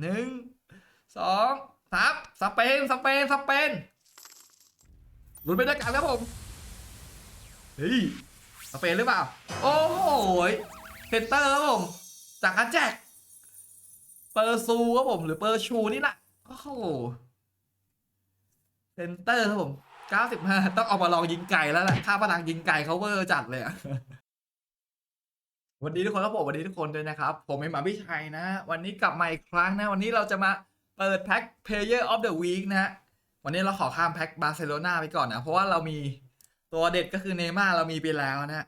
หนึ่งสองสามสเปนสเปนสเปนลุ้นไปด้วยกันครับผมเฮ้ยสเปนหรือเปล่า โอ้โหเซนเตอร์ครับผม จากอาแจกเปอร์ซูครับผม หรือเปอร์ชูนี่แหละโอ้โหเซนเตอร์ครับผม 95 ต้องเอามาลองยิงไก่แล้วแหละค่าพลังยิงไก่เขาเวอร์จัดเลยอะ วันนี้ทุกคนครับผมวันนี้ทุกคนด้วยนะครับ ผมเอ็มอภิชัยนะ วันนี้กลับมาอีกครั้งนะ วันนี้เราจะมาเปิดแพ็ค Player of the Week นะฮะวันนี้เราขอข้ามแพ็คบาร์เซโลนาไปก่อนนะ เพราะว่าเรามีตัวเด็ดก็คือเนย์ม่าร์เรามีไปแล้วนะฮะ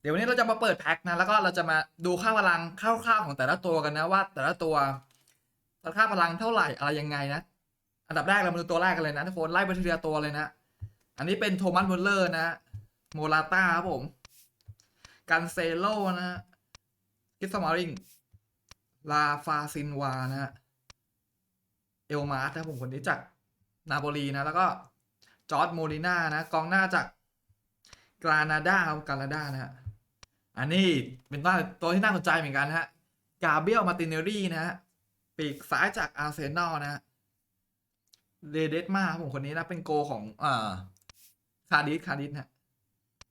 เดี๋ยววันนี้เราจะมาเปิดแพ็คนะ แล้วก็เราจะมาดูค่าพลังคร่าวๆของแต่ละตัวกันนะว่า แต่ละตัวค่าพลังเท่าไหร่อะไรยังไงนะ อันดับแรกเรามาดูตัวแรกกันเลยนะทุกคนไล่ไปทีละตัวเลยนะ อันนี้เป็นโทมัสมุลเลอร์นะ โมลาต้าครับผม กันเซโลนะฮะคิสมาริง ลาฟาซินวานะฮะ เอลมาร์นะผมคนนี้จากนาโปลีนะ แล้วก็จอร์ดโมลิน่านะ กองหน้าจากกรานาดาครับกรานาดานะฮะ อันนี้เป็นว่าตัวที่น่าสนใจเหมือนกันนะฮะ กาเบียลมาติเนรี่นะฮะ ปีกซ้ายจากอาร์เซนอลนะฮะเดเดสมาผมคนนี้นะ เป็นโกของอ่าคาดิสคาดิสนะ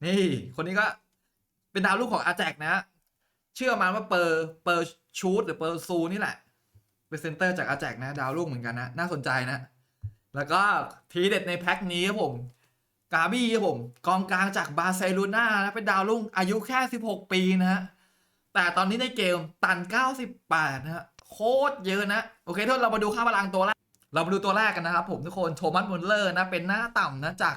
นี่ คนนี้ก็ เป็นดาวลูกของอาแจกนะ เชื่อมาว่าเปอร์เปอร์ชูดหรือเปอร์ซูนี่แหละ เป็นเซนเตอร์จากอาแจกนะ ดาวลูกเหมือนกันนะ น่าสนใจนะ แล้วก็ทีเด็ดในแพ็คนี้ครับผม กาบี้ครับผม กองกลางจากบาร์เซโลนานะเป็นดาวรุ่งอายุแค่ 16 ปีนะฮะแต่ตอนนี้ในเกมตัน 98 นะฮะโคตรเยอะนะ โอเคทุกคนเรามาดูค่าพลังตัวแรก เรามาดูตัวแรกกันนะครับผมทุกคนโทมัสมุลเลอร์นะเป็นหน้าต่ำนะจาก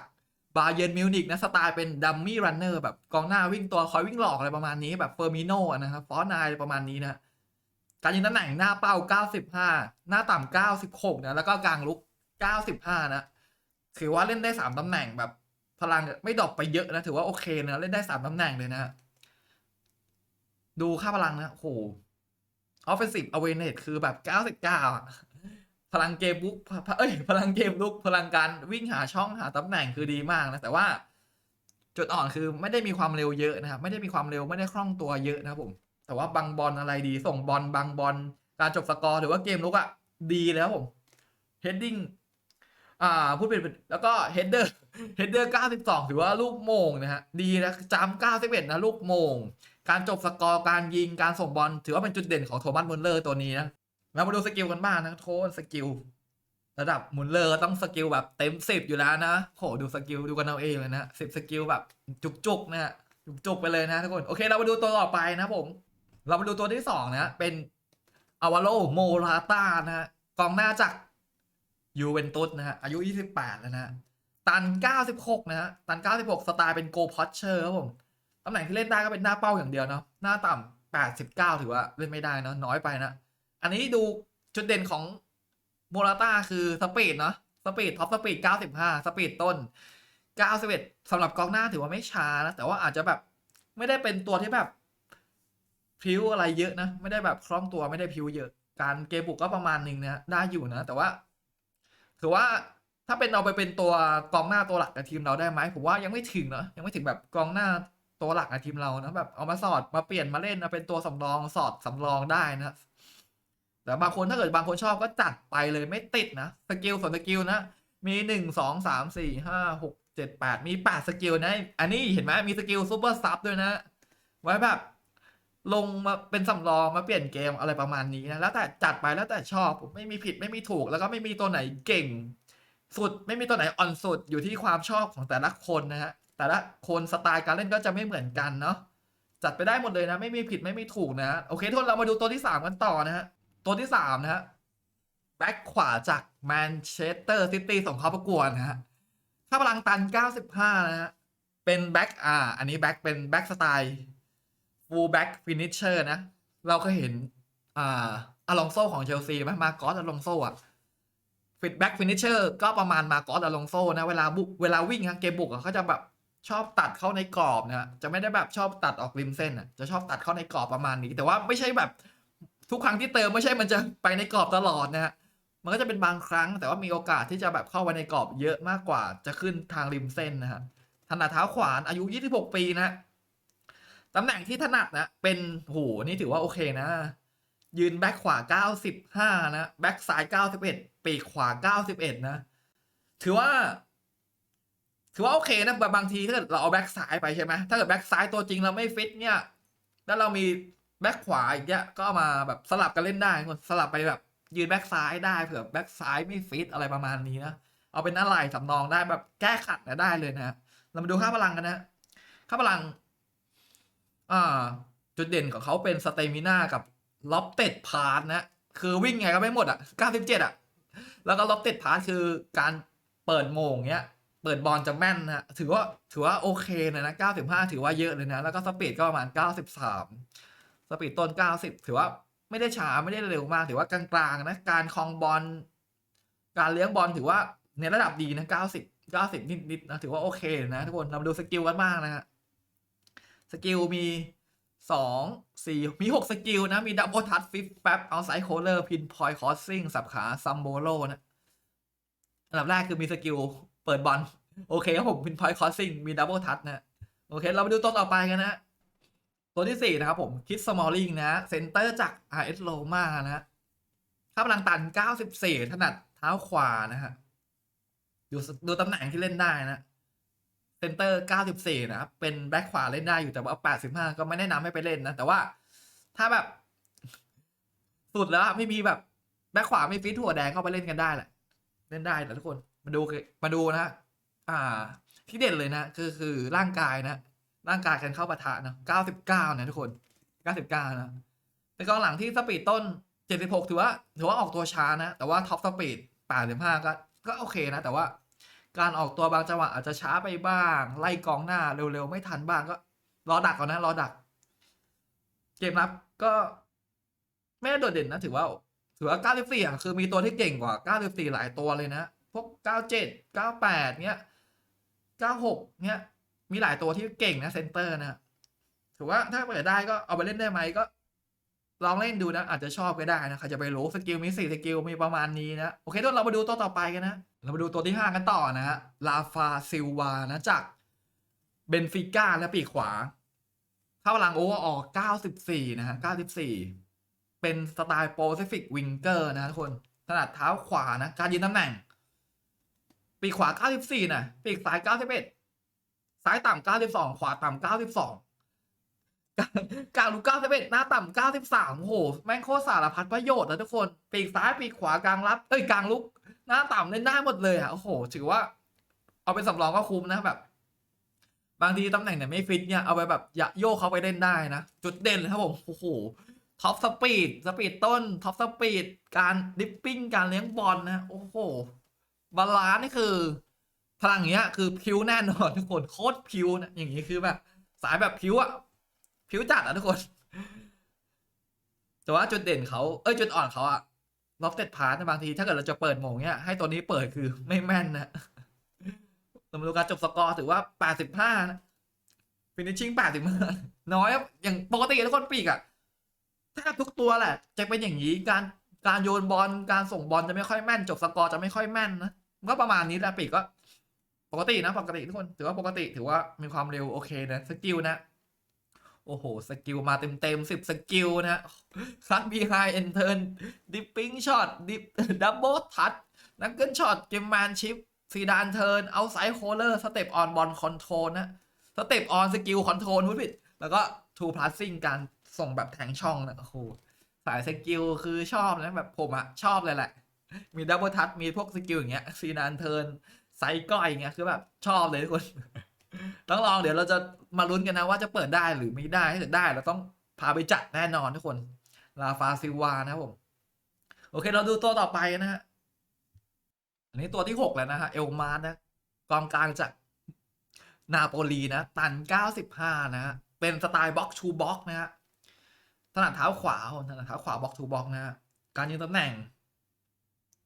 บาเยนมิวนิกนะสไตล์เป็นดัมมี่รันเนอร์แบบกองหน้าวิ่งตัวคอยวิ่งหลอกอะไรประมาณนี้แบบเฟอร์มิโนนะครับฟอนายประมาณนี้นะการยิงตำแหน่งหน้าเป้า 95 หน้าต่ำ96นะแล้วก็กลางลุก 95 นะถือว่าเล่นได้ 3ตำแหน่งแบบพลังไม่ดรอปไปเยอะนะถือว่าโอเคนะเล่นได้3ตำแหน่งเลยนะดูค่าพลังนะโอ้โห offensive awareness คือแบบ 99 พลังเกมบุกพเอ้ยพลังเกมลุกพลังการวิ่งหาช่องหาตำแหน่งคือดีมากนะแต่ว่า จุดอ่อนคือไม่ได้มีความเร็วเยอะนะครับไม่ได้มีความเร็วไม่ได้คล่องตัวเยอะนะครับผม แต่ว่าบังบอลอะไรดี ส่งบอลบังบอลการจบสกอร์หรือว่าเกมลุกอะดีแล้วผม heading อ่าพูดเป็นแล้วก็เฮดเดอร์เฮดเดอร์ 92 ถือว่าลูกโมงนะฮะดีนะจำ91 นะลูกโมง การจบสกอร์การยิงการส่งบอลถือว่าเป็นจุดเด่นของโทมัสมุลเลอร์ตัวนี้นะ เรามาดูสกิลกันบ้างนะโทษสกิลระดับมุลเลอร์ต้องสกิลแบบเต็มสิบอยู่แล้วนะโหดูสกิลดูกันเอาเองเลยนะสิบสกิลแบบจุกๆนะฮะจุกไปเลยนะทุกคนโอเคเรามาดูตัวต่อไปนะผม เรามาดูตัวที่สองนะเป็นอาวาโลโมราตานะฮะกองหน้าจากยูเวนตุสนะฮะอายุ 28 แล้วนะฮะตัน 96 นะฮะตัน 96 สไตล์เป็นโกพอชเชอร์ครับผมตำแหน่งที่เล่นได้ก็เป็นหน้าเป้าอย่างเดียวเนาะหน้าต่ำ89 ถือว่าเล่นไม่ได้เนาะน้อยไปนะ อันนี้ดูจุดเด่นของโมราต้าคือสปีดเนาะสปีดท็อปสปีด 95 สปีดต้น 91สำหรับกองหน้าถือว่าไม่ช้านะ แต่ว่าอาจจะแบบไม่ได้เป็นตัวที่แบบพิ้วอะไรเยอะนะ ไม่ได้แบบคล่องตัวไม่ได้พิ้วเยอะ การเกมบุกก็ประมาณหนึ่งนะได้อยู่นะ แต่ว่า ถือว่าถ้าเป็นเอาไปเป็นตัวกองหน้าตัวหลักในทีมเราได้ไหมผมว่ายังไม่ถึงเนาะยังไม่ถึงแบบกองหน้าตัวหลักในทีมเรานะแบบเอามาสอดมาเปลี่ยนมาเล่นมาเป็นตัวสำรองสอดสำรองได้นะ แต่บางคนถ้าเกิดบางคนชอบก็จัดไปเลยไม่ติดนะสกิลส่วนสกิลนะ มีหนึ่งสองสามสี่ห้าหกเจ็ดแปดมีแปดสกิลนะ อันนี้เห็นไหมมีสกิลซูเปอร์ซับด้วยนะ ไว้แบบลงมาเป็นสำรองมาเปลี่ยนเกมอะไรประมาณนี้นะ แล้วแต่จัดไปแล้วแต่ชอบไม่มีผิดไม่มีถูก แล้วก็ไม่มีตัวไหนเก่ง สุดไม่มีตัวไหนอ่อนสุดอยู่ที่ความชอบของแต่ละคนนะฮะแต่ละคนสไตล์การเล่นก็จะไม่เหมือนกันเนาะจัดไปได้หมดเลยนะ ไม่มีผิดไม่มีถูกนะ โอเคทุกคนเรามาดูตัวที่สามกันต่อนะฮะ ตัวที่สามนะฮะแบ็คขวาจากแมนเชสเตอร์ซิตี้ส่งเข้าประกวดนะฮะค่าพลังตัน 95 นะฮะ เป็นแบ็คอ่า อันนี้แบ็คเป็นแบ็คสไตล์ฟูลแบ็คฟินิชเชอร์นะ เราก็เห็น อ่าอลองโซของเชลซีไหมมาร์กอสอลองโซอะฟิตแบ็กฟินิชเชอร์ก็ประมาณมาร์กอสอลองโซนะ เวลาบุกเวลาวิ่งอะเกมบุกเขาจะแบบชอบตัดเข้าในกรอบนะจะไม่ได้แบบชอบตัดออกริมเส้นอะ จะชอบตัดเข้าในกรอบประมาณนี้ แต่ว่าไม่ใช่แบบ ทุกครั้งที่เติมไม่ใช่มันจะไปในกรอบตลอดนะฮะมันก็จะเป็นบางครั้ง แต่ว่ามีโอกาสที่จะแบบเข้าไปในกรอบเยอะมากกว่า จะขึ้นทางริมเส้นนะฮะถนัดเท้าขวานอายุ 26 ปีนะตำแหน่งที่ถนัดนะเป็นโหนี่ถือว่าโอเคนะ ยืนแบ็คขวา 95 นะแบ็คซ้าย 91 ปีกขวา 91 นะ ถือว่า ถือว่าโอเคนะบางทีถ้าเกิดเราเอาแบ็คซ้ายไปใช่ไหมถ้าเกิดแบ็คซ้ายตัวจริงเราไม่ฟิตเนี่ย แล้วเรามี แบ็คขวาอีกเนี่ยก็มาแบบสลับกันเล่นได้คนสลับไปแบบยืนแบ็คซ้ายได้เผื่อแบ็คซ้ายไม่ฟิตอะไรประมาณนี้นะเอาเป็นอะไรสำรองได้แบบแก้ขัดนะได้เลยนะเรามาดูค่าพลังกันนะค่าพลังอ่าจุดเด่นของเขาเป็นสเตมิน่ากับล็อบเต็ดพาร์ทนะคือวิ่งไงก็ไม่หมดอะ97อะ แล้วก็ล็อบเต็ดพาร์ทคือการเปิดโมงเนี้ยเปิดบอลจะแม่นนะถือว่าถือว่าโอเคเลยนะ95 ถือว่าเยอะเลยนะ แล้วก็สปีดก็ประมาณ 93 สปีดต้น 90 ถือว่าไม่ได้ช้าไม่ได้เร็วมาก ถือว่ากลางๆนะการคลองบอลการเลี้ยงบอลถือว่าในระดับดีนะ 90 90 นิดๆนะถือว่าโอเคนะทุกคนเรามาดูสกิลกันบ้างนะฮะสกิลมีสองสี่มีหกสกิลนะ มีดับเบิลทัชฟิปแป๊บเอาไซโคเลอร์พินพอยคอสซิ่งสับขาซัมโบโลนะอันดับแรกคือมีสกิลเปิดบอล โอเคครับผมพินพอยคอสซิ่งมีดับเบิลทัชนะ โอเค เรามาดูตัวต่อไปกันนะ ตัวที่สี่นะครับผมคิดสมอลลิงนะเซนเตอร์จาก RS Roma นะค่าพลังตัน 94 ถนัดเท้าขวานะฮะดูดูตำแหน่งที่เล่นได้นะเซนเตอร์ 94 นะครับ เป็นแบ็คขวาเล่นได้อยู่แต่ว่า 85 ก็ไม่แนะนำให้ไปเล่นนะ แต่ว่าถ้าแบบ สุดแล้วไม่มีแบบแบ็คขวาไม่ฟิตหัวแดงเข้าไปเล่นกันได้แหละ เล่นได้แหละทุกคนมาดูมาดูนะ อ่า ที่เด่นเลยนะ คือคือร่างกายนะ ร่างกายกันเข้าปะทะนะ99นะทุกคน99นะเป็นกองหลังที่สปีดต้น76ถือว่าถือว่าออกตัวช้านะ แต่ว่าท็อปสปีด85ก็ก็โอเคนะ แต่ว่าการออกตัวบางจังหวะอาจจะช้าไปบ้าง ไล่กองหน้าเร็วๆ ไม่ทันบ้างก็ รอดักก่อนนะ รอดัก เกมรับก็ไม่ได้โดดเด่นนะ ถือว่า ถือว่า 94อะคือมีตัวที่เก่งกว่า 94 หลายตัวเลยนะ พวก 97 98 เนี้ย 96 เนี้ย มีหลายตัวที่เก่งนะเซนเตอร์นะถือว่าถ้าเปิดได้ก็เอาไปเล่นได้ไหมก็ ลองเล่นดูนะ อาจจะชอบก็ได้นะใครจะไปรู้สกิลมีสี่สกิลมีประมาณนี้นะ โอเคทุกคนเรามาดูตัวต่อไปกันนะ เรามาดูตัวที่ห้ากันต่อนะฮะลาฟาซิลวานะจากเบนฟิก้าและปีกขวาค่าพลังโอเวอร์ออก94นะฮะ94เป็นสไตล์โปรซิฟิกวิงเกอร์นะทุกคนถนัดเท้าขวานะ การยืนตำแหน่ง ปีกขวา 94นะปีกซ้าย 91 ซ้ายต่ำ92ขวาต่ำ92กลางลูก91หน้าต่ำ93โอ้โหแม่งโคตรสารพัดประโยชน์นะทุกคน ปีกซ้ายปีกขวากลางรับ เอ้ยกลางลุก หน้าต่ำเล่นได้หมดเลยอะโอ้โห ถือว่า เอาเป็นสำรองก็คุ้มนะแบบ บางทีตำแหน่งไหนไม่ฟิตเนี่ยเอาไปแบบยะโยกเขาไปเล่นได้นะ จุดเด่นเลยครับผมโอ้โหท็อปสปีดสปีดต้นท็อปสปีดการดิปปิ้งการเลี้ยงบอลนะ โอ้โหบาลานซ์นี่คือ พลังอย่างเงี้ยคือพิวแน่นอนทุกคนโคตรพิวนะอย่างงี้คือแบบ สายแบบพิวอะพิวจัดอะทุกคน แต่ว่าจุดเด่นเขาเอ้ยจุดอ่อนเขาอะล็อบเต็ดพาร์ตบางทีถ้าเกิดเราจะเปิดโหมงเนี้ยให้ตัวนี้เปิดคือไม่แม่นนะสมมติการจบสกอร์ถือว่า85นะฟินิชชิ่ง85น้อยครับอย่างปกติทุกคนปีกอะแทบทุกตัวแหละ จะเป็นอย่างนี้การการโยนบอลการส่งบอลจะไม่ค่อยแม่น จบสกอร์จะไม่ค่อยแม่นนะก็ประมาณนี้แหละปีกก็ ปกตินะปกติทุกคนถือว่าปกติถือว่ามีความเร็วโอเคนะสกิลนะ โอ้โห สกิลมาเต็มเต็มสิบสกิลนะคัดบีไฮเอนเทิร์นดิปปิ้งช็อตดิปดับเบิลทัชนักเกิลช็อตเกมแมนชิปซีดานเทิร์นเอาไซด์โคเลอร์สเต็ปออนบอลคอนโทรลนะสเต็ปออนสกิลคอนโทรลพูดผิด แล้วก็ทูพลัสซิ่งการส่งแบบแทงช่องนะโอ้โหสายสกิลคือชอบนะแบบผมอะชอบเลยแหละ มีดับเบิลทัชมีพวกสกิลอย่างเงี้ยซีดานเทิร์น ไซก้อยอย่างเงี้ยคือแบบชอบเลยทุกคนต้องลองเดี๋ยวเราจะมาลุ้นกันนะว่าจะเปิดได้หรือไม่ได้ถ้าเกิดได้เราต้องพาไปจัดแน่นอนทุกคนลาฟาซิวานะผมโอเคเราดูตัวต่อไปนะฮะอันนี้ตัวที่หกแล้วนะฮะเอลมาร์นะกองกลางจากนาโปลีนะ ตันเก้าสิบห้านะฮะ เป็นสไตล์บ็อกชูบ็อกนะฮะถนัดเท้าขวาผมถนัดเท้าขวาบ็อกชูบ็อกนะฮะ การยืนตำแหน่ง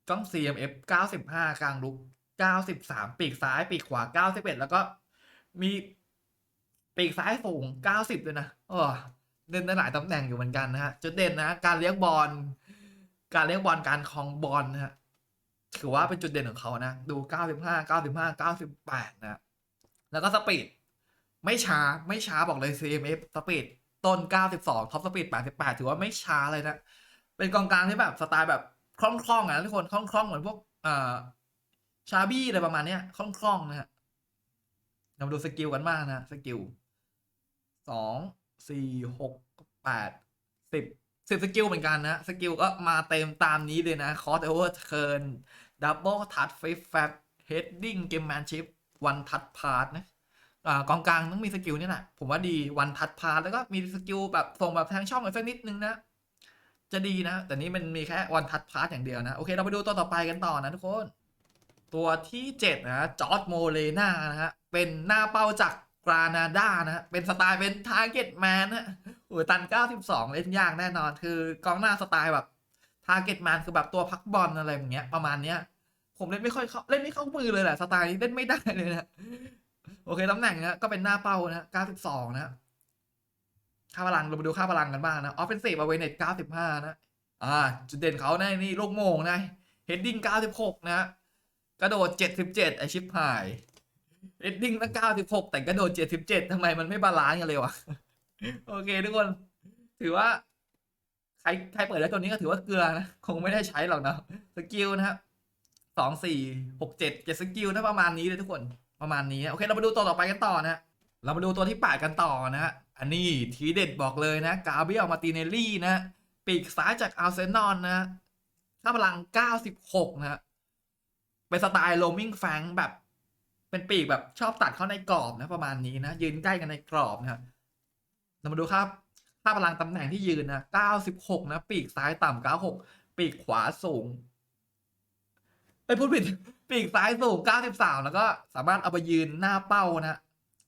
กล้อง CMF 95 กลางลุก 93ปีกซ้ายปีกขวา91แล้วก็มีปีกซ้ายสูง90เลยนะโอ้เล่นได้หลายตำแหน่งอยู่เหมือนกันนะฮะจุดเด่นนะการเลี้ยงบอลการเลี้ยงบอลการคลองบอลนะฮะถือว่าเป็นจุดเด่นของเขานะ ดู95 95 98นะแล้วก็สปีดไม่ช้าไม่ช้าบอกเลย CMF สปีดต้น 92 ท็อปสปีด 88 ถือว่าไม่ช้าเลยนะ เป็นกองกลางที่แบบสไตล์แบบคล่องๆอะทุกคนคล่องๆ เหมือนพวกอ่า ชาบี้อะไรประมาณเนี้ยคล่องๆนะฮะเราดูสกิลกันบ้างนะ สกิลสองสี่หกแปดสิบสิบสกิลเหมือนกันนะ สกิลก็มาเต็มตามนี้เลยนะคอร์สโอเวอร์เทิร์นดับเบิลทัชฟิฟแฟตเฮดดิ้งเกมแมนชิพวันทัชพาร์ทนะอ่ากองกลางต้องมีสกิลนี่แหละผมว่าดีวันทัดพาสแล้วก็มีสกิลแบบส่งแบบทางช่องอีกสักนิดนึงนะ จะดีนะ แต่นี้มันมีแค่วันทัดพาสอย่างเดียวนะ โอเค เราไปดูตัวต่อไปกันต่อนะทุกคน ตัวที่เจ็ดนะจอร์ดโมเลนานะฮะ เป็นหน้าเป้าจากกรานาดานะฮะ เป็นสไตล์เป็นทาร์เก็ตแมนนะโอ้ตัน 92 เล่นยากแน่นอน คือกองหน้าสไตล์แบบทาร์เก็ตแมนคือแบบตัวพักบอลอะไรอย่างเงี้ยประมาณเนี้ย ผมเล่นไม่ค่อยเข้าเล่นไม่เข้ามือเลยแหละสไตล์นี้เล่นไม่ได้เลยนะโอเคตำแหน่งนะก็เป็นหน้าเป้านะ 92 นะค่าพลังเรามาดูค่าพลังกันบ้างนะออฟเฟนซีฟเอาไว้เน็ต95 นะ อ่า จุดเด่นเขาในนี่ลูกโมงนะเฮดดิ้ง96 นะ กระโดด 77 ไอชิปหายเฮดดิ้งตั้ง96 แต่กระโดด 77ทำไมมันไม่บาลานซ์กันเลยวะ โอเคทุกคน ถือว่า ใครใครเปิดได้วตัวนี้ก็ถือว่าเกลือนะ คงไม่ได้ใช้หรอกนะสกิลนะครับสองสี่หกเจ็ดเจ็ดสกิลนะประมาณนี้เลยทุกคนประมาณนี้ โอเค เรามาดูตัวต่อไปกันต่อนะเรามาดูตัวที่แปดกันต่อนะฮะอันนี้ทีเด็ดบอกเลยนะกาเบียลมาติเนลลี่นะ ปีกซ้ายจากอาร์เซนอลนะค่าพลัง 96 นะ เป็นสไตล์โลมิงแฟงแบบ เป็นปีกแบบชอบตัดเข้าในกรอบนะประมาณนี้นะ ยืนใกล้กันในกรอบนะครับเรามาดูครับค่าพลังตำแหน่งที่ยืนนะ96 นะ ปีกซ้ายต่ำ96 ปีกขวาสูงไปพูดผิด ปีกซ้ายสูง 93 แล้วก็สามารถเอาไปยืนหน้าเป้านะ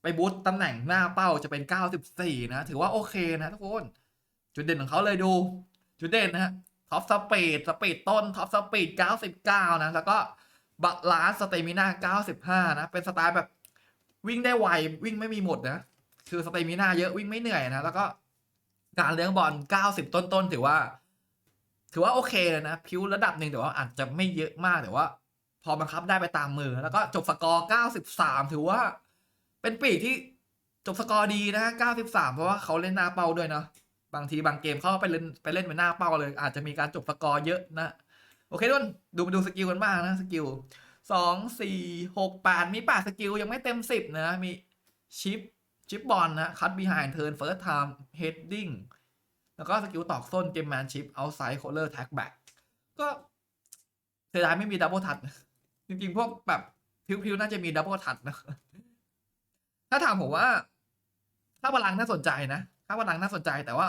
ไปบูตตำแหน่งหน้าเป้าจะเป็น 94 นะ ถือว่าโอเคนะทุกคน จุดเด่นของเขาเลยดู จุดเด่นนะฮะท็อปสปีดสปีดต้นท็อปสปีด99 นะ แล้วก็ บัลานซ์สเตมิน่า95 นะ เป็นสไตล์แบบวิ่งได้ไว วิ่งไม่มีหมดนะ คือสเตมิน่าเยอะวิ่งไม่เหนื่อยนะ แล้วก็การเลี้ยงบอล 90 ต้นๆ ถือว่า ถือว่าโอเคเลยนะ พิ้วระดับหนึ่งแต่ว่าอาจจะไม่เยอะมากแต่ว่า พอบังคับได้ไปตามมือ แล้วก็จบสกอร์ 93 ถือว่า เป็นปีกที่จบสกอร์ดีนะ93 เพราะว่าเขาเล่นหน้าเป้าด้วยเนาะบางทีบางเกมเขาไปเล่นไปเล่นเป็นหน้าเป้าเลย อาจจะมีการจบสกอร์เยอะนะ โอเคทุกคนดูมาดูสกิลกันบ้างนะสกิลสองสี่หกแปดมีแปดสกิลยังไม่เต็มสิบนะมีชิปชิปบอลนะคัตบีไฮน์เทิร์นเฟิร์สไทม์เฮดดิ้งแล้วก็สกิลตอกส้นเกมแมนชิปเอาไซด์โคเลอร์แท็กแบ็กก็เสียดายไม่มีดับเบิลทัชจริงๆ พวกแบบพิวๆน่าจะมีดับเบิลทัชนะ ถ้าถามผมว่า ถ้าพลังน่าสนใจนะถ้าพลังน่าสนใจแต่ว่า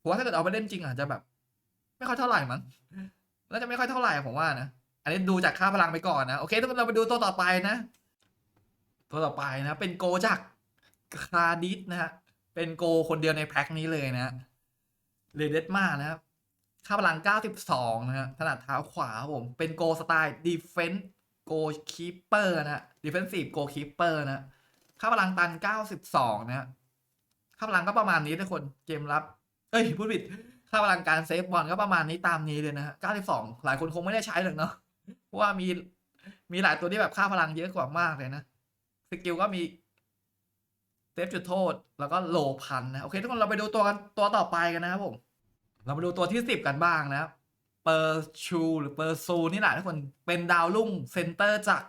ผมว่าถ้าเกิดเอาไปเล่นจริงอาจจะแบบ ไม่ค่อยเท่าไหร่มั้ง น่าจะไม่ค่อยเท่าไหร่ผมว่านะ อันนี้ดูจากค่าพลังไปก่อนนะ โอเคทุกคนเราไปดูตัวต่อไปนะ ตัวต่อไปนะ เป็นโกจากคาดิสนะฮะ เป็นโกคนเดียวในแพ็คนี้เลยนะเรเดดมานะครับ ค่าพลัง 92 นะฮะ ถนัดเท้าขวาผม เป็นโกสไตล์ดีเฟน s ์โกคีเปอร์นะฮะดีเฟนซีฟโกคีเปอร์นะค่าพลังตัน 92 นะฮะ ค่าพลังก็ประมาณนี้ทุกคน เกมรับ เอ้ยพูดผิด ค่าพลังการเซฟบอลก็ประมาณนี้ตามนี้เลยนะฮะ92 หลายคนคงไม่ได้ใช้หรอกเนาะเพราะว่ามีมีหลายตัวที่แบบค่าพลังเยอะกว่ามากเลยนะสกิลก็มีเซฟจุดโทษ แล้วก็โลพันนะโอเคทุกคนเราไปดูตัวกันตัวต่อไปกันนะครับผมเรามาดูตัวที่สิบกันบ้างนะครับเปอร์ชูหรือเปอร์ซูนี่แหละทุกคนเป็นดาวรุ่งเซนเตอร์จาก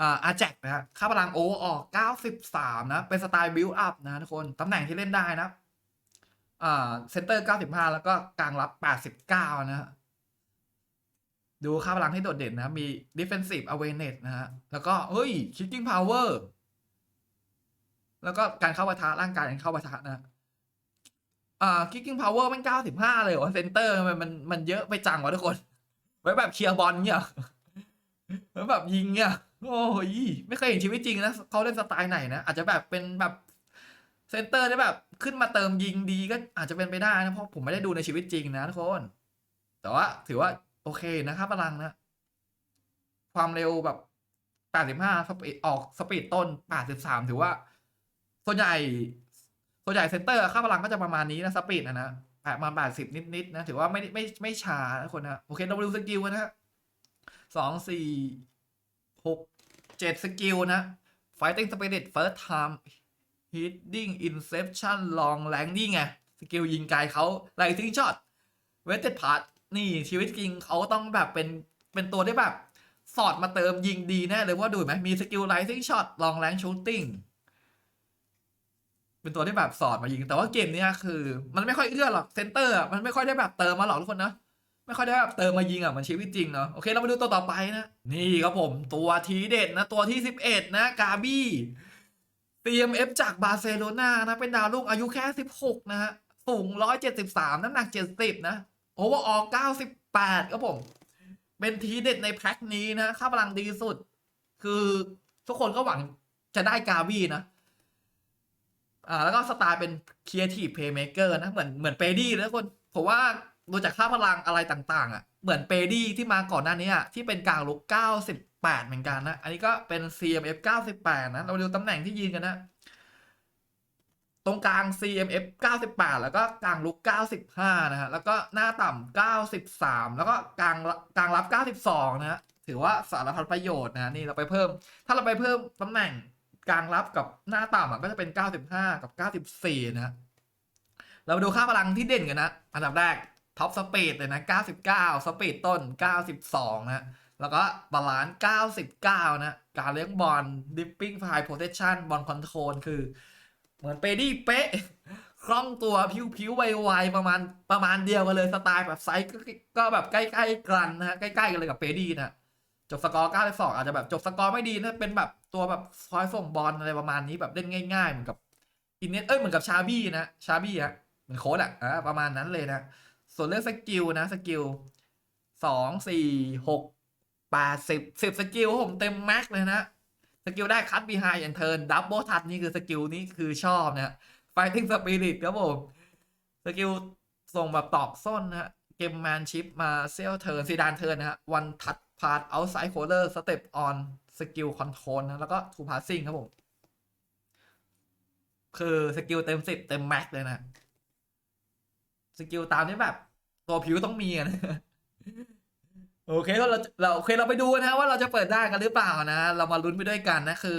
อาอาแจกนะฮะค่าพลังโอออก 93 นะ เป็นสไตล์บิลอัพนะทุกคน ตำแหน่งที่เล่นได้นะ อ่าเซนเตอร์ 95 แล้วก็กลางรับ 89 นะฮะดูค่าพลังที่โดดเด่นนะ มี defensive awareness นะฮะ แล้วก็ เฮ้ย kicking power แล้วก็การเข้าปะทะร่างกายการเข้าปะทะนะอ่า kicking power มัน 95 เลยเหรอเซนเตอร์มันมันมันเยอะไปจังวะทุกคน ไว้แบบเคลียร์บอลเนี่ยไว้แบบยิงเนี่ยโอ้ย ไม่เคยเห็นชีวิตจริงนะเขาเล่นสไตล์ไหนนะ อาจจะแบบเป็นแบบ เซนเตอร์ที่แบบขึ้นมาเติมยิงดีก็อาจจะเป็นไปได้นะเพราะผมไม่ได้ดูในชีวิตจริงนะทุกคน แต่ว่าถือว่าโอเคนะครับพลังนะ ความเร็วแบบ 85สปีดออกสปีดต้น 83 ถือว่า ส่วนใหญ่ ส่วนใหญ่เซนเตอร์ค่าพลังก็จะประมาณนี้นะสปีดนะนะประมาณ80 นิดๆนะ ถือว่าไม่ไม่ไม่ช้านะคนนะโอเคเราดูสกิลกันนะฮะสองสี่หกเจ็ดสกิลนะ fighting spirit first time hitting inception long landing ไง สกิลยิงไกลเขา lighting shot เวสเต็ดพาร์ทนี่ชีวิตจริงเขาต้องแบบเป็นเป็นตัวที่แบบ สอดมาเติมยิงดีแน่เลยว่าดูไหมมีสกิลไลซิ่งช็อตลองแรงชูตติ้งเป็นตัวที่แบบสอดมายิง แต่ว่าเกมนี้คือ มันไม่ค่อยเอื้อหรอกเซนเตอร์มันไม่ค่อยได้แบบเติมมาหรอกทุกคนนะไม่ค่อยได้แบบเติมมายิงอะมันชีวิตจริงเนาะโอเคเรามาดูตัวต่อไปนะ นี่ครับผม ตัวทีเด็ดนะ ตัวที่ 11 นะ กาบี้ CMF จากบาร์เซโลนานะ เป็นดาวรุ่งอายุแค่ 16 นะฮะ สูง 173 น้ำหนัก 70 นะ โอเวอร์ออ98ครับผม เป็นทีเด็ดในแพ็คนี้นะ ค่าพลังดีสุด คือทุกคนก็หวังจะได้กาบีนะ อ่า แล้วก็สไตล์เป็น Creative Playmaker นะ เหมือนเหมือนเปดี้เลยทุกคน ผมว่าดูจากค่าพลังอะไรต่าง ๆ อะ เหมือนเปดี้ที่มาก่อนหน้านี้อะที่เป็นกลางลุก 98 เหมือนกันนะ อันนี้ก็เป็น CMF 98 นะ เราดูตำแหน่งที่ยืนกันนะ ตรงกลาง CMF 98 แล้วก็กลางลุก 95 นะฮะ แล้วก็หน้าต่ำ 93 แล้วก็กลางกลางรับ 92 นะฮะ ถือว่าสารพัดประโยชน์นะ นี่เราไปเพิ่ม ถ้าเราไปเพิ่มตำแหน่งกลางรับกับหน้าต่ำก็จะเป็น 95 กับ 94 นะฮะ เรามาดูค่าพลังที่เด่นกันนะ อันดับแรก ท็อปสปีดเลยนะ 99 สปีดต้น 92 นะ แล้วก็บาลานซ์ 99 นะ การเลี้ยงบอลดิปปิ้งไฟโพเทชันบอลคอนโทรลคือ เหมือนเปดี้เป๊ะ คล่องตัวผิวๆไวๆประมาณประมาณเดียวกันเลยสไตล์แบบไซส์ก็แบบใกล้ๆกันนะฮะใกล้ๆกันเลยกับเปดี้นะจบสกอร์ 92 อาจจะแบบจบสกอร์ไม่ดีนะเป็นแบบตัวแบบคอยส่งบอลอะไรประมาณนี้แบบเล่นง่ายๆ เหมือนกับอินเนสเอ้ยเหมือนกับชาบี้นะชาบี้ฮะเหมือนโค้ดอะอ่าประมาณนั้นเลยนะ ส่วนเรื่องสกิลนะสกิลสองสี่หกแปดสิบสิบสกิลผมเต็มแม็กเลยนะสกิลได้คัตบีไฮแอนเทิร์นดับเบิลทัชนี่คือสกิลนี้คือชอบนะ Fighting Spirit ครับผมสกิลส่งแบบตอกส้นนะเกมแมนชิปมาเซลเทิร์นซีดานเทิร์นนะฮะวันทัดพาร์ตเอาไซด์โคเ e อร์สเต็ปออนสกิลคอนโทรลนะแล้วก็ทูพาสซิ่งครับผม คือสกิลเต็มสิบเต็มแม็กเลยนะ สกิลตามนี้แบบ ตัวผิวต้องมีอะนะโอเคเราเราโอเคเราไปดูนะว่าเราจะเปิดได้กันหรือเปล่านะ เรามาลุ้นไปด้วยกันนะคือ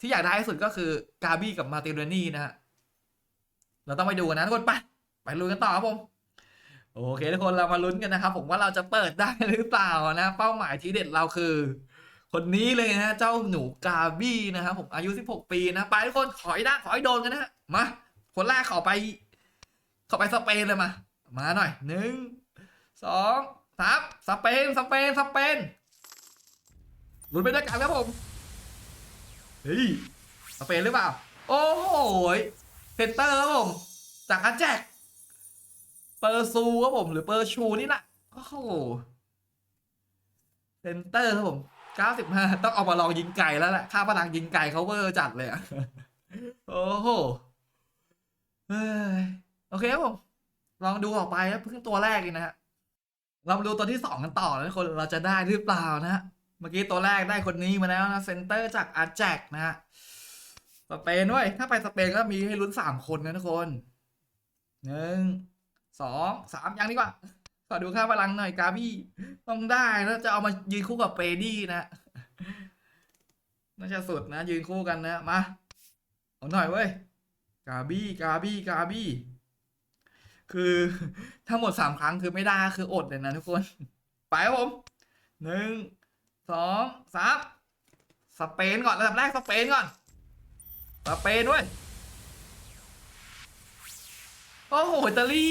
ที่อยากได้ที่สุดก็คือกาบี้กับมาติเรนี่นะฮะเราต้องไปดูกันนะทุกคนไปไปลุ้นกันต่อครับผมโอเคทุกคนเรามาลุ้นกันนะครับ ผมว่าเราจะเปิดได้หรือเปล่านะ เป้าหมายที่เด็ดเราคือ คนนี้เลยนะเจ้าหนูกาบี้นะครับผมอายุ 16 ปีนะไปทุกคนขอให้ได้ขอให้โดนกันนะฮะมาคนแรกขอไป ขอไปสเปนเลยมา มาหน่อยหนึ่งสองสามสเปนสเปนสเปนลุ้นไปด้วยกันครับผมเฮ้ยสเปนหรือเปล่า โอ้โหเซนเตอร์ครับผม จากอาแจกเปอร์ซูครับผมหรือเปอร์ชูนี่แหละโอ้โหเซนเตอร์ครับผม95ต้องเอามาลองยิงไก่แล้วแหละค่าพลังยิงไก่เขาเวอร์จัดเลยอะโอ้โหเอ้ยโอเคครับผม ลองดูออกไปนะเพิ่งตัวแรกเองนะฮะเรามาดูตัวที่สองกันต่อนะทุกคนเราจะได้หรือเปล่านะฮะเมื่อกี้ตัวแรกได้คนนี้มาแล้วนะเซนเตอร์จากอาแจกนะฮะสเปนด้วยถ้าไปสเปนก็มีให้ลุ้นสามคนนะทุกคนหนึ่งสองสามยังดีกว่าขอดูค่าพลังหน่อยกาบี้ต้องได้แล้วจะเอามายืนคู่กับเปดี้นะน่าจะสุดนะ ยืนคู่กันนะมาเอาหน่อยเว้ยกาบี้กาบี้กาบี้ คือถ้าหมดสามครั้งคือไม่ได้คืออดเลยนะทุกคน ไปครับผมหนึ่งสองสามสเปนก่อนระดับแรกสเปนก่อนสเปนด้วยโอ้โหอิตาลี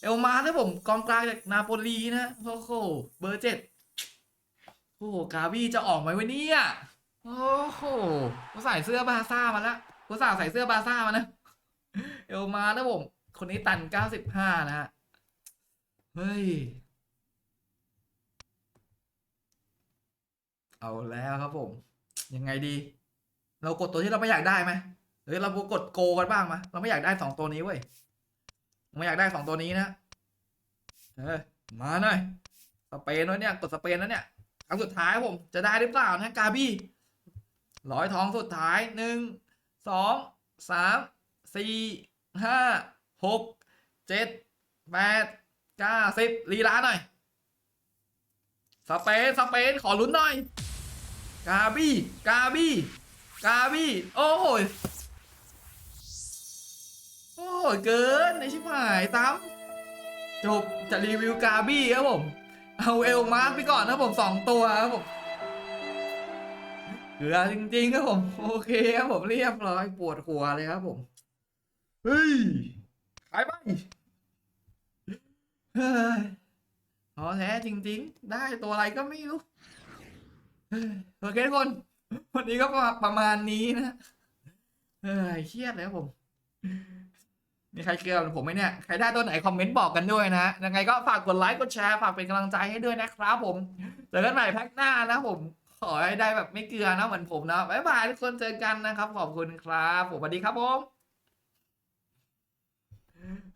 เอลมานะผมกองกลางจากนาโปลีนะโอ้โหเบอร์เจ็ดโอ้โหกาบี้จะออกไหมวะเนี่ยโอ้โหกูใส่เสื้อบาซ่ามาแล้วกูใส่ใส่เสื้อบาซ่ามานะ เอลมานะผม คนนี้ตันเก้าสิบห้านะฮะ เฮ้ย เอาแล้วครับผม ยังไงดี เรากดตัวที่เราไม่อยากได้ไหมหรือเรากดโกกันบ้างไหมเราไม่อยากได้สองตัวนี้เว้ยไม่อยากได้สองตัวนี้นะเออมาหน่อยสเปนด้วเนี่ยกดสเปนแล้วเนี่ยครั้งสุดท้ายผมจะได้หรือเปล่านะกาบี้ร้อยทองสุดท้ายหนึ่งสองสามสี่ ห้าหกเจ็ดแปดเก้าสิบลีลาหน่อย สเปน สเปน ขอลุ้นหน่อย กาบี้ กาบี้ กาบี้ โอ้โหโอ้โหเกินในชิบหายตามจบจะรีวิวกาบี้ครับผม เอาเอลมาร์กไปก่อนนะผมสองตัวครับผมเหลือจริงๆครับผม โอเคครับผมเรียบร้อยปวดหัวเลยครับผม เฮ้ย ขายไปเฮ้ยท้อแท้จริง ๆ ได้ตัวอะไรก็ไม่รู้เฮ้ยโอเคทุกคน วันนี้ก็ประมาณนี้นะเฮ้ยเครียดเลยครับผมมีใครเคลียร์ผมไหมเนี่ย ใครได้ตัวไหน คอมเมนต์บอกกันด้วยนะ ยังไงก็ฝากกดไลค์กดแชร์ฝากเป็นกำลังใจให้ด้วยนะครับผมเจอกันใหม่แพ็คหน้านะผม ขอให้ได้แบบไม่เกลือนะเหมือนผมนะบ๊ายบายทุกคนเจอกันนะครับ ขอบคุณครับผมสวัสดีครับผม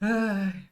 เฮ้ย